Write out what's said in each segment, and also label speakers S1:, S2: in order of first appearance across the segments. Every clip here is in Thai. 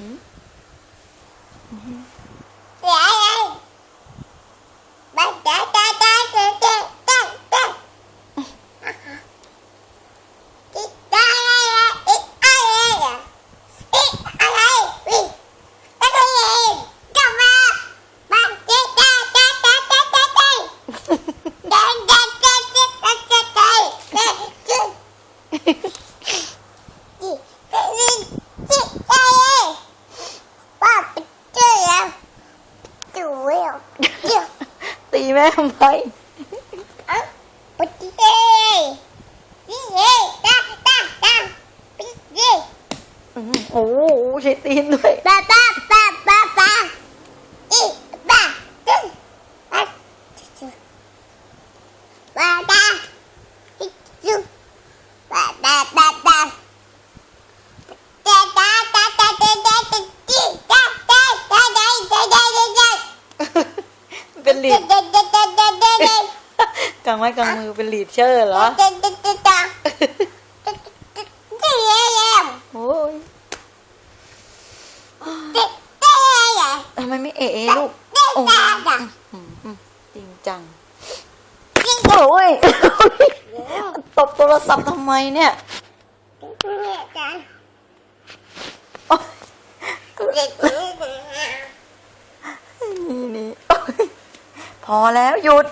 S1: Mm-hmm. mm-hmm.
S2: mẹ không thấy Ồ, chị tin đấy Ba ba ba ba ba ba Ba Ba ba Ba ba ba ba างไม้
S1: กางมือเป็นลีดเชอร์เหรอ
S2: ตาตาตาตาจีเอ็ม
S1: โอ้ย
S2: จีเอ็ม
S1: ทำไมไม่เอะเอลูก
S2: จี
S1: โอ้
S2: ตาตา
S1: อืมอืมจริงจัง
S2: จี
S1: โอ้ยตบโทรศัพท์ทำไมเนี่ย
S2: ตา
S1: โอ๊ย
S2: จีตา
S1: นี่นี่พอแล้วหยุด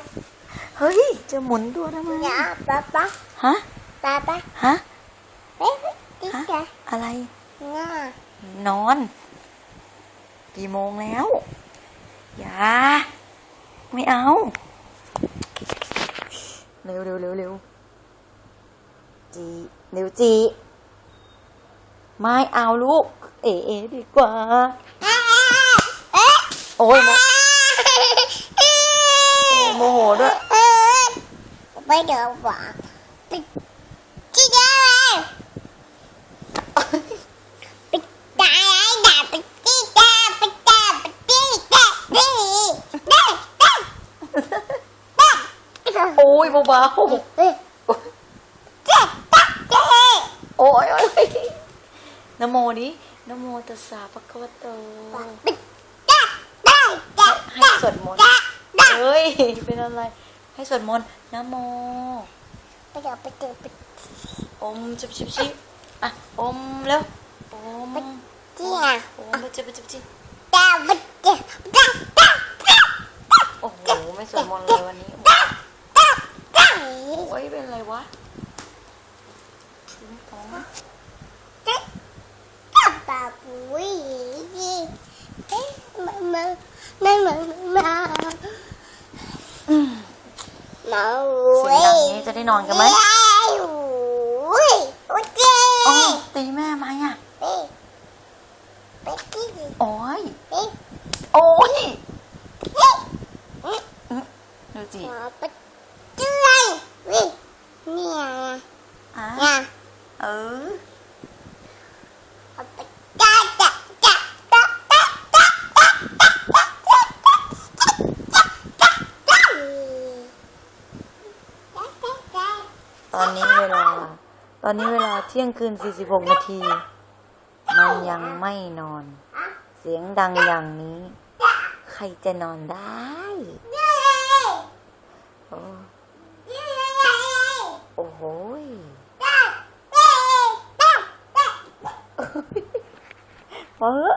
S1: เฮ้ย จะหมุนตัวทำไม
S2: อย่าป้าป้า
S1: ฮะ
S2: ป้าป้า
S1: ฮะ
S2: เอ๊ะจีตา
S1: อะไร
S2: น่าน
S1: อน กี่โมงแล้ว อย่า ไม่เอา เร็วเร็วเร็วเร็วจีเร็วจี ไม่เอาลูก เอ๋เอ๋ดีกว่า
S2: เอ๊ะเอ๊ะ
S1: โอ้ยโมโมโหด้วย
S2: เอ๊ะ ไม่เดี๋ยวบอกจีตาปิดตาไอ้ด่าปิดจีตาปิดตาปิดจีตาดีเด้เด้เด้
S1: โอ้ยเบาๆ
S2: เจ๊ตักเจ๊
S1: โอ้ยโอ้ยนโมนี้นโมตัสสะภะคะวะโตให้สวดมนต์เฮ้ย เป็นอะไร ให้สวดมนต์นะโม
S2: ไปเดี๋ยวไปเจอไป
S1: อมจิบจิบจิบอะอมแล้วอม
S2: เจี๊ย
S1: อมไปจิบจิบจิบ
S2: ดาวไปเจ๊ได้ได้ได้
S1: โอ้โหไม่สวดมนต์เลยวันนี้
S2: ได้ได้
S1: โอ้ยเป็นอะไรวะทิ้งท้อง
S2: ได้ป้าปุ้ยจีเอ๊ะมามามามามามา
S1: เสียงดังนี้จะได้นอนกันไหม
S2: โอ้ยโอ้ยเจ๊
S1: โอ้ยตีแม่ไหมอะ
S2: เอ๊ะไปกิน
S1: โอ้ย
S2: เอ๊ะ
S1: โอ้ย
S2: เอ๊ะเอ๊ะ
S1: ดูจิ ตอนนี้เวลา ตอนนี้เวลาเที่ยงคืน 46 นาที มันยังไม่นอน เสียงดังอย่างนี้ ใครจะนอนได้โอ้โอ้โหยพอเถอะ